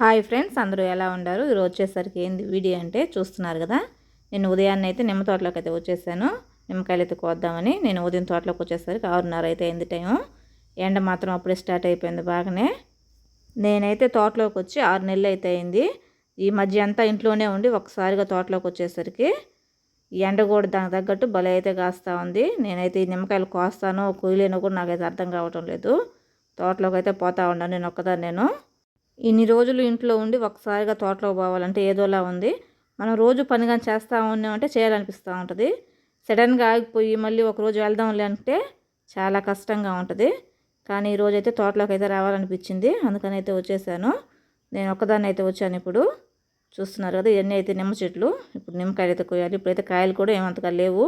Hi friends అందరూ ఎలా ఉన్నారు? ఈరోజు వచ్చేసరికి ఏంది వీడియో అంటే చూస్తున్నారు కదా? నేను ఉదయాన్నే అయితే నిమ్మ తోటలోకి అయితే వచ్చేసాను. నిమ్మకాయలు అయితే కోద్దామని నేను ఉదయం తోటలోకి వచ్చేసరికి ఆరున్నర అయితే అయింది టైం ఎండ మాత్రం అప్పుడే స్టార్ట్ అయిపోయింది బాగానే. నేనైతే తోటలోకి వచ్చి ఆరు నెలలు అయితే అయింది. ఈ మధ్య అంతా ఇంట్లోనే ఉండి ఒకసారిగా తోటలోకి వచ్చేసరికి ఈ ఎండ కూడా దానికి తగ్గట్టు భలే అయితే కాస్తూ ఉంది. నేనైతే ఈ నిమ్మకాయలు కోస్తానో కూయలేనో కూడా నాకైతే అర్థం కావటం లేదు. తోటలోకి అయితే పోతూ ఉన్నాను నేను ఒక్కదాన్ని నేను ఇన్ని రోజులు ఇంట్లో ఉండి ఒకసారిగా తోటలోకి పోవాలంటే ఏదోలా ఉంది. మనం రోజు పనిగా చేస్తూ ఉన్నామంటే చేయాలనిపిస్తూ ఉంటుంది. సడన్గా ఆగిపోయి మళ్ళీ ఒకరోజు వెళ్దాంలే అంటే చాలా కష్టంగా ఉంటుంది. కానీ ఈరోజు అయితే తోటలోకి అయితే రావాలనిపించింది. అందుకని అయితే వచ్చేసాను. నేను ఒక్కదాన్ని అయితే వచ్చాను ఇప్పుడు. చూస్తున్నారు కదా ఇవన్నీ అయితే నిమ్మ చెట్లు. ఇప్పుడు నిమ్మకాయలు అయితే కోయాలి ఇప్పుడైతే కాయలు కూడా ఏమంతగా లేవు.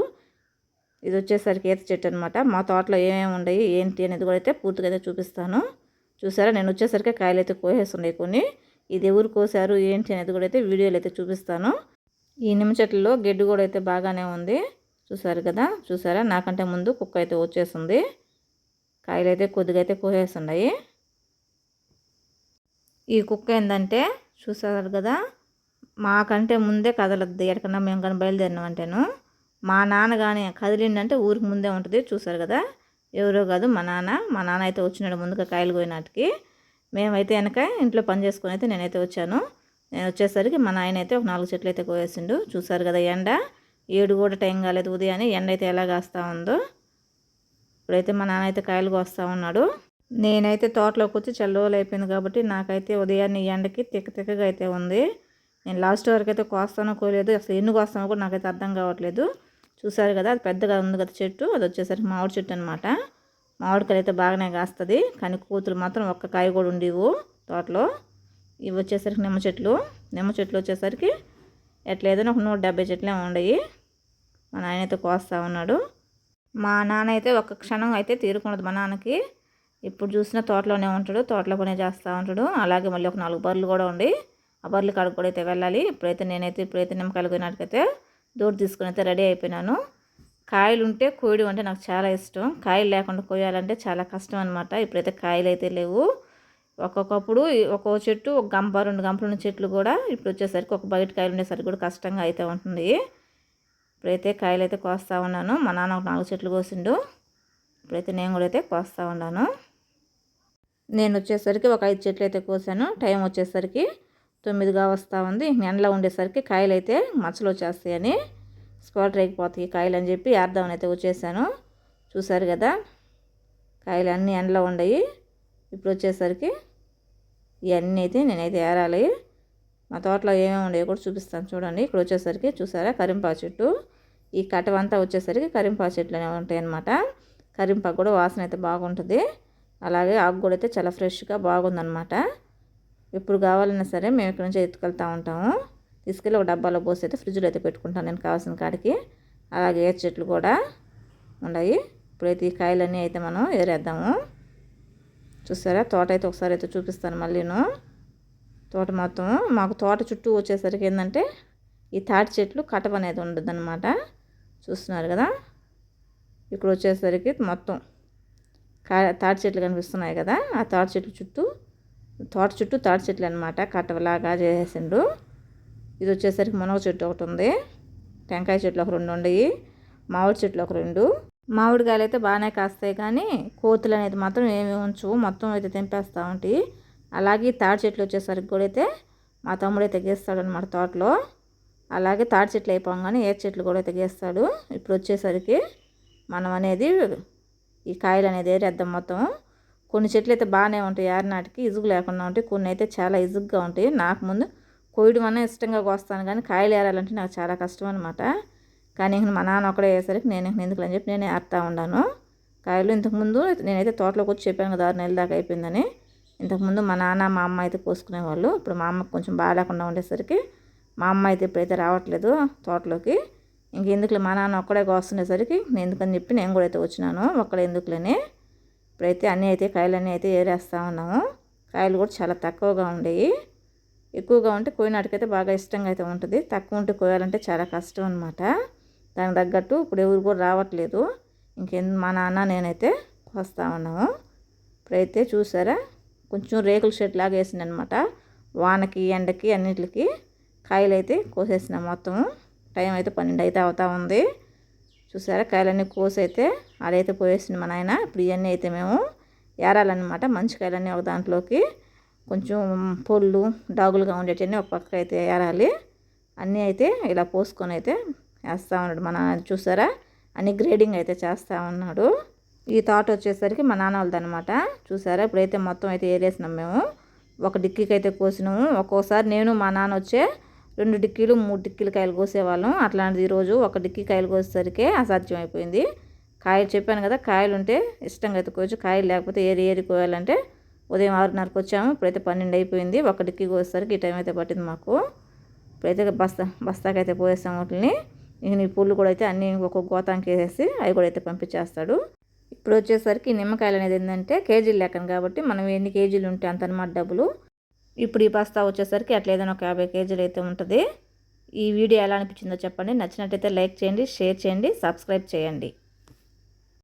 ఇది వచ్చేసరికి ఈత చెట్టు అనమాట మా తోటలో ఏమేమి ఉన్నాయి ఏంటి అనేది కూడా అయితే పూర్తిగా అయితే చూపిస్తాను. చూసారా? నేను వచ్చేసరికి కాయలు అయితే కోసేస్తున్నాయి కొన్ని. ఇది ఎవరు కోసారు ఏంటి అనేది కూడా అయితే వీడియోలు అయితే చూపిస్తాను. ఈ నిమ్మ చెట్లలో గడ్డి కూడా అయితే బాగానే ఉంది. చూసారు కదా? చూసారా? నాకంటే ముందు కుక్క అయితే వచ్చేస్తుంది కాయలు అయితే కొద్దిగా అయితే కోసేస్తున్నాయి. ఈ కుక్క ఏంటంటే చూసారు కదా? మాకంటే ముందే కదలద్దు. ఎక్కడన్నా మేము కానీ బయలుదేరినామంటేను. మా నాన్న కానీ కదిలిండంటే ఊరికి ముందే ఉంటుంది. చూసారు కదా? ఎవరో కాదు మా నాన్న. మా నాన్న అయితే వచ్చినాడు ముందుగా కాయలు పోయినాటికి మేమైతే వెనక ఇంట్లో పని చేసుకొని అయితే నేనైతే వచ్చాను. నేను వచ్చేసరికి మా నాయన అయితే ఒక నాలుగు చెట్లు అయితే కోయేసిండు. చూసారు కదా ఎండ. ఏడు కూడా టైం కాలేదు ఉదయాన్నే. ఎండ అయితే ఎలా కాస్తా ఉందో. ఇప్పుడైతే మా నాన్న అయితే కాయలు కోస్తూ ఉన్నాడు. నేనైతే తోటలోకి వచ్చి చల్ల రోజులు అయిపోయింది కాబట్టి నాకైతే ఉదయాన్నే ఎండకి తిక్క తిక్కగా అయితే ఉంది. నేను లాస్ట్ వరకు అయితే కోస్తానో కోలేదు అసలు ఎన్ని కోస్తానో కూడా నాకైతే అర్థం కావట్లేదు. చూసారు కదా అది పెద్దగా ఉంది కదా చెట్టు అది వచ్చేసరికి మామిడి చెట్టు అనమాట మామిడికాయలు అయితే బాగానే కాస్తుంది కానీ కూతురు మాత్రం ఒక్క కాయ కూడా ఉండేవు తోటలో. ఇవి వచ్చేసరికి నిమ్మ చెట్లు. నిమ్మ చెట్లు వచ్చేసరికి ఎట్లా ఏదైనా ఒక నూట డెబ్బై చెట్లే ఉండయి. మా నాయన అయితే కోస్తా ఉన్నాడు. మా నాన్న అయితే ఒక్క క్షణం అయితే తీరుకున్నది మా నాన్నకి. ఇప్పుడు చూసిన తోటలోనే ఉంటాడు తోటలో పనే చేస్తూ ఉంటాడు. అలాగే మళ్ళీ ఒక నాలుగు బర్రెలు కూడా ఉండి ఆ బర్రెలు కాడికి కూడా అయితే వెళ్ళాలి. ఇప్పుడైతే నేనైతే ఇప్పుడైతే నిమ్మకాయలు పోయినట్టుకైతే దూరం తీసుకుని అయితే రెడీ అయిపోయినాను. కాయలు ఉంటే కోయడం అంటే నాకు చాలా ఇష్టం. కాయలు లేకుండా కోయాలంటే చాలా కష్టం అనమాట ఇప్పుడైతే కాయలు అయితే లేవు. ఒక్కొక్కప్పుడు ఒక్కో చెట్టు ఒక గంప రెండు గంపలు ఉన్న చెట్లు కూడా ఇప్పుడు వచ్చేసరికి ఒక బయట కాయలు ఉండేసరికి కూడా కష్టంగా అయితే ఉంటుంది ఇప్పుడైతే కాయలు అయితే కోస్తూ ఉన్నాను. మా నాన్న ఒక నాలుగు చెట్లు కోసిండు. ఇప్పుడైతే నేను కూడా అయితే కోస్తూ ఉన్నాను. నేను వచ్చేసరికి ఒక ఐదు చెట్లు అయితే కోసాను. టైం వచ్చేసరికి తొమ్మిదిగా వస్తూ ఉంది. ఎండలో ఉండేసరికి కాయలు అయితే మచ్చలు వచ్చేస్తాయని స్పాట్ రేగిపోతాయి కాయలు అని చెప్పి అర్థం అయితే వచ్చేసాను. చూసారు కదా? కాయలు అన్నీ ఎండలో ఉండయి. ఇప్పుడు వచ్చేసరికి ఇవన్నీ అయితే నేనైతే ఏరాలి. మా తోటలో ఏమేమి ఉండేవి కూడా చూపిస్తాను. చూడండి. ఇక్కడ వచ్చేసరికి చూసారా? కరింపా చెట్టు. ఈ కటవంతా వచ్చేసరికి కరింపా చెట్లు ఉంటాయి అన్నమాట కరింపా కూడా వాసన అయితే బాగుంటుంది. అలాగే ఆకు కూడా అయితే చాలా ఫ్రెష్గా బాగుందన్నమాట. ఎప్పుడు కావాలన్నా సరే మేము ఇక్కడ నుంచి ఎత్తుకెళ్తూ ఉంటాము. తీసుకెళ్ళి ఒక డబ్బాలో పోసి అయితే ఫ్రిడ్జ్లో అయితే పెట్టుకుంటాను నేను కావాల్సిన కాడికి. అలాగే ఏ చెట్లు కూడా ఉన్నాయి. ఇప్పుడైతే ఈ కాయలన్నీ అయితే మనం ఏరేద్దాము. చూసారా? తోట అయితే ఒకసారి అయితే చూపిస్తాను మళ్ళీను. తోట మొత్తం మాకు తోట చుట్టూ వచ్చేసరికి ఏంటంటే ఈ తాటి చెట్లు కటవ అనేది ఉండదు అనమాట చూస్తున్నారు కదా? ఇక్కడ వచ్చేసరికి మొత్తం కా తాటి చెట్లు కనిపిస్తున్నాయి కదా? ఆ తాటి చెట్లు చుట్టూ తోట చుట్టూ తాటి చెట్లు అనమాట కట్టవలాగా చేసిండు ఇది వచ్చేసరికి మునగ చెట్టు ఒకటి ఉంది. టెంకాయ చెట్లు ఒక రెండు ఉండయి మామిడి చెట్లు ఒక రెండు. మామిడికాయలు అయితే బాగానే కాస్తాయి కానీ కోతులు అనేది మాత్రం ఏమి ఉంచు మొత్తం అయితే తెంపేస్తూ ఉంటాయి అలాగే తాడి చెట్లు వచ్చేసరికి కూడా అయితే మా తమ్ముడే తెగేస్తాడు అనమాట తోటలో. అలాగే తాడి చెట్లు అయిపోగానే ఏ చెట్లు కూడా తెగేస్తాడు ఇప్పుడు వచ్చేసరికి మనం అనేది ఈ కాయలు అనేది ఏరేద్దాం మొత్తం. కొన్ని చెట్లు అయితే బాగానే ఉంటాయి నాటికి ఇసుగు లేకుండా ఉంటాయి. కొన్ని అయితే చాలా ఇసుగ్గా ఉంటాయి. నాకు ముందు కోయడం అనే ఇష్టంగా కోస్తాను. కానీ కాయలు ఏరాలంటే నాకు చాలా కష్టం అనమాట కానీ ఇంక మా నాన్న ఒకడే వేసరికి నేను ఇంక ఎందుకు అని చెప్పి నేను ఏరుతా ఉన్నాను కాయలు ఇంతకుముందు నేనైతే తోటలోకి వచ్చి చెప్పాను కదా ఆరు నెలల దాకా అయిపోయిందని. ఇంతకుముందు మా నాన్న మా అమ్మ అయితే కోసుకునేవాళ్ళు. ఇప్పుడు మా అమ్మకు కొంచెం బాగాలేకుండా ఉండేసరికి మా అమ్మ అయితే ఇప్పుడైతే రావట్లేదు తోటలోకి. ఇంకెందుకులే మా నాన్న ఒక్కడే కోస్తుండేసరికి నేను ఎందుకని చెప్పి నేను కూడా అయితే వచ్చినాను. ఒక్కడే ఎందుకులేని. ఇప్పుడైతే అన్నీ అయితే కాయలన్నీ అయితే ఏరేస్తూ ఉన్నాము. కాయలు కూడా చాలా తక్కువగా ఉండేవి ఎక్కువగా ఉంటే కోయినాటికైతే బాగా ఇష్టంగా అయితే ఉంటుంది. తక్కువ ఉంటే కోయాలంటే చాలా కష్టం అనమాట దానికి తగ్గట్టు ఇప్పుడు ఎవరు కూడా రావట్లేదు. ఇంకెందు మా నాన్న నేనైతే కోస్తా ఉన్నాము. ఇప్పుడైతే చూసారా? కొంచెం రేకుల షెడ్ లాగా వేసింది అనమాట వానకి ఎండకి అన్నిటికి కాయలు అయితే కోసేసిన మొత్తం టైం అయితే పన్నెండు అయితే అవుతా ఉంది. చూసారా? కాయలన్నీ కోసి అయితే ఆడైతే పోయేసింది మా నాయన. ఇప్పుడు ఇవన్నీ అయితే మేము ఏరాలన్నమాట. మంచి కాయలన్నీ ఒక దాంట్లోకి కొంచెం పొళ్ళు డాగులుగా ఉండేటన్నీ ఒక పక్క అయితే ఏరాలి. అన్నీ అయితే ఇలా పోసుకొని అయితే వేస్తూ ఉన్నాడు మా నాన్న. చూసారా? అన్ని గ్రేడింగ్ అయితే చేస్తూ ఉన్నాడు. ఈ తోట వచ్చేసరికి మా నాన్న వాళ్ళదనమాట చూసారా? ఇప్పుడైతే మొత్తం అయితే ఏరేసినాం మేము. ఒక డిక్కీకి అయితే కోసినాము. ఒక్కోసారి నేను మా నాన్న వచ్చే రెండు డిక్కీలు మూడు డిక్కీలు కాయలు కోసేవాళ్ళం. అట్లాంటిది ఈరోజు ఒక డిక్కీ కాయలు కోసేసరికి అసాధ్యం అయిపోయింది కాయలు చెప్పాను కదా కాయలు ఉంటే ఇష్టంగా అయితే కాయలు లేకపోతే ఏరి ఏరి కోయాలంటే ఉదయం ఆరున్నరకు వచ్చాము. ఇప్పుడైతే పన్నెండు అయిపోయింది. ఒక డిక్కీ కోసేసరికి ఈ టైం అయితే పట్టింది మాకు. ఇప్పుడైతే బస్తా బస్తాకైతే పోయేస్తాం వాటిని ఇంక నీ పూలు కూడా అయితే అన్నీ ఒక్కొక్క గోతానికి వేసేసి అవి కూడా అయితే పంపించేస్తాడు. ఇప్పుడు వచ్చేసరికి నిమ్మకాయలు అనేది ఏంటంటే కేజీలు లెక్కను కాబట్టి మనం ఎన్ని కేజీలు ఉంటే అంత అనమాట డబ్బులు. ఇప్పుడు ఈ బస్తా వచ్చేసరికి అట్లా ఏదైనా ఒక యాభై కేజీలు అయితే ఉంటుంది. ఈ వీడియో ఎలా అనిపించిందో చెప్పండి. నచ్చినట్టయితే లైక్ చేయండి షేర్ చేయండి సబ్స్క్రైబ్ చేయండి.